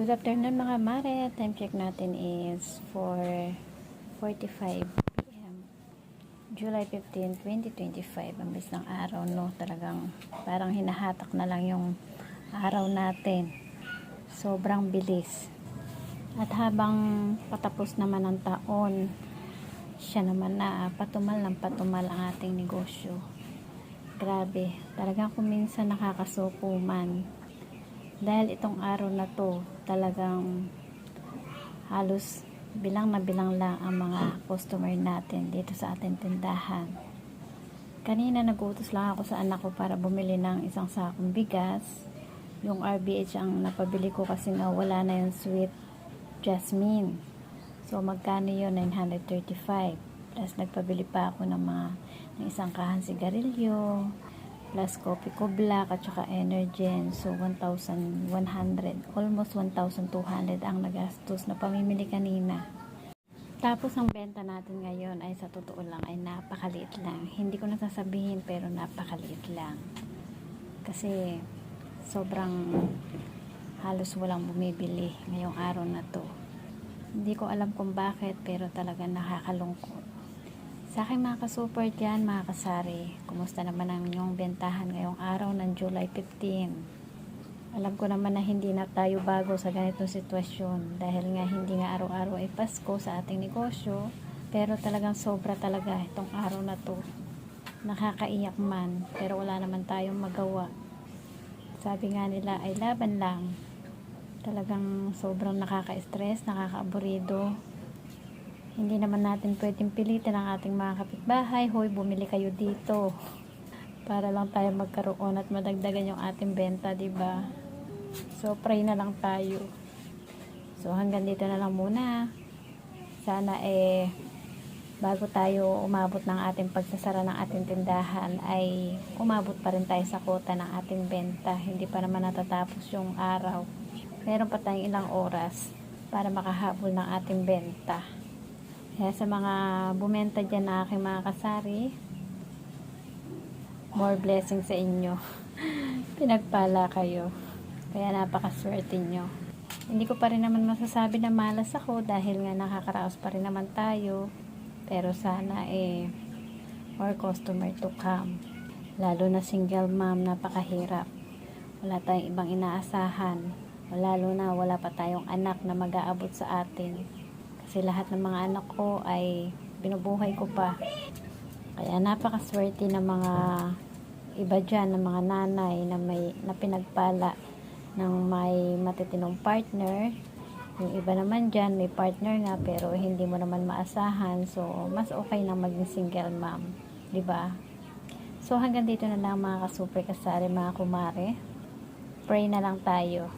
Good afternoon mga mare. Time check natin is 4.45 p.m. July 15, 2025. Ang bis ng araw, no? Talagang parang hinahatak na lang yung araw natin. Sobrang bilis. At habang patapos naman ang taon, siya naman na patumal ng patumal ang ating negosyo. Grabe. Talagang kung minsan nakakasuko man dahil itong araw na to talagang halos bilang na bilang lang ang mga customer natin dito sa ating tindahan. Kanina nagutos lang ako sa anak ko para bumili ng isang sakong bigas. Yung RBH ang napabili ko kasi nga wala na yung sweet jasmine. So magkano yun? 935 plus nagpabili pa ako ng mga ng isang kahan sigarilyo plus coffee ko black at saka energen so 1,100 almost 1,200 ang nagastos na pamimili kanina. Tapos ang benta natin ngayon ay sa totoo lang ay napakaliit lang. Hindi ko nasasabihin pero napakaliit lang. Kasi sobrang halos walang bumibili ngayong araw na to. Hindi ko alam kung bakit pero talaga nakakalungkot sa aking mga ka-super dyan, mga kasari, kumusta naman ang inyong bentahan ngayong araw ng July 15? Alam ko naman na hindi na tayo bago sa ganitong sitwasyon dahil nga hindi nga araw-araw ay Pasko sa ating negosyo pero talagang sobra talaga itong araw na to. Nakakaiyak man pero wala naman tayong magawa. Sabi nga nila ay laban lang. Talagang sobrang nakaka-stress, nakaka-aburido hindi naman natin pwedeng pilitin ang ating mga kapitbahay, hoy bumili kayo dito. Para lang tayo magkaroon at madagdagan yung ating benta, 'di ba? So pray na lang tayo. So hanggang dito na lang muna. Sana eh bago tayo umabot ng ating pagsasara ng ating tindahan ay umabot pa rin tayo sa kota ng ating benta. Hindi pa naman natatapos yung araw. Meron pa tayong ilang oras para makahabol ng ating benta. Kaya sa mga bumenta dyan na aking mga kasari, more blessing sa inyo. Pinagpala kayo. Kaya napakaswerte nyo. Hindi ko pa rin naman masasabi na malas ako dahil nga nakakaraos pa rin naman tayo. Pero sana eh, more customer to come. Lalo na single mom, napakahirap. Wala tayong ibang inaasahan. Lalo na wala pa tayong anak na mag-aabot sa atin kasi lahat ng mga anak ko ay binubuhay ko pa. Kaya napakaswerte ng mga iba dyan ng mga nanay na may na pinagpala ng may matitinong partner. Yung iba naman dyan may partner nga pero hindi mo naman maasahan. So mas okay na maging single mom ba? Diba? so hanggang dito na lang mga ka-super kasari mga kumare. Pray na lang tayo